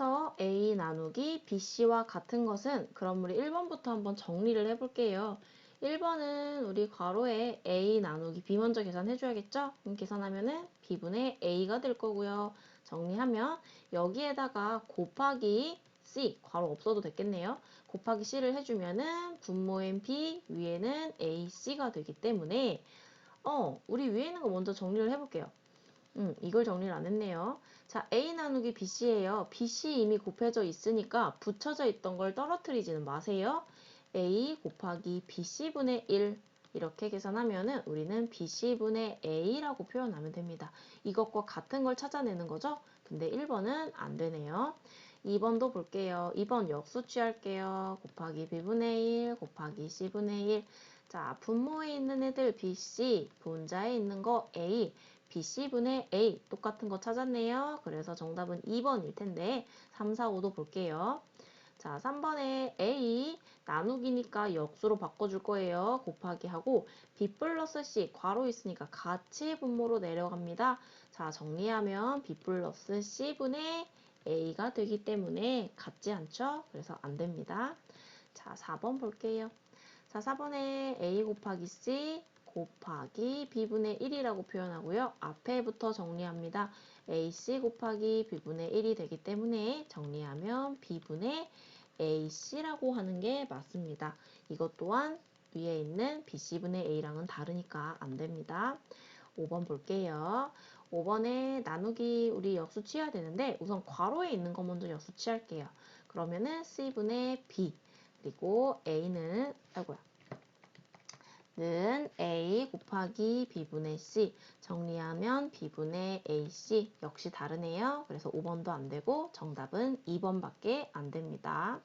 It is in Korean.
그쵸? A 나누기 BC와 같은 것은 그럼 우리 1번부터 한번 정리를 해볼게요. 1번은 우리 괄호에 A 나누기 B 먼저 계산해 줘야겠죠? 그럼 계산하면은 B분의 A가 될 거고요. 정리하면 여기에다가 곱하기 C, 괄호 없어도 됐겠네요. 곱하기 C를 해주면은 분모인 B, 위에는 AC가 되기 때문에 어, 우리 위에 있는 거 먼저 정리를 해볼게요. 음, 이걸 정리를 안 했네요. 자, A 나누기 BC예요. BC 이미 곱해져 있으니까 붙여져 있던 걸 떨어뜨리지는 마세요. A 곱하기 BC분의 1 이렇게 계산하면은 우리는 BC분의 A라고 표현하면 됩니다. 이것과 같은 걸 찾아내는 거죠. 근데 1번은 안 되네요. 2번도 볼게요. 2번 역수 취할게요. 곱하기 B분의 1 곱하기 C분의 1 자, 분모에 있는 애들 BC, 분자에 있는 거 A, BC분의 A 똑같은 거 찾았네요. 그래서 정답은 2번일 텐데 3, 4, 5도 볼게요. 자, 3번에 A 나누기니까 역수로 바꿔줄 거예요. 곱하기 하고 B 플러스 C 괄호 있으니까 같이 분모로 내려갑니다. 자, 정리하면 B 플러스 C분의 A가 되기 때문에 같지 않죠? 그래서 안 됩니다. 자, 4번 볼게요. 자, 4번에 A 곱하기 C 곱하기 B분의 1이라고 표현하고요. 앞에부터 정리합니다. AC 곱하기 B분의 1이 되기 때문에 정리하면 B분의 AC라고 하는 게 맞습니다. 이것 또한 위에 있는 BC분의 A랑은 다르니까 안 됩니다. 5번 볼게요. 5번에 나누기 우리 역수 취해야 되는데 우선 괄호에 있는 거 먼저 역수 취할게요. 그러면은 C분의 B 그리고 A는 아이고야 는 A 곱하기 B분의 C 정리하면 B분의 AC 역시 다르네요. 그래서 5번도 안 되고 정답은 2번밖에 안 됩니다.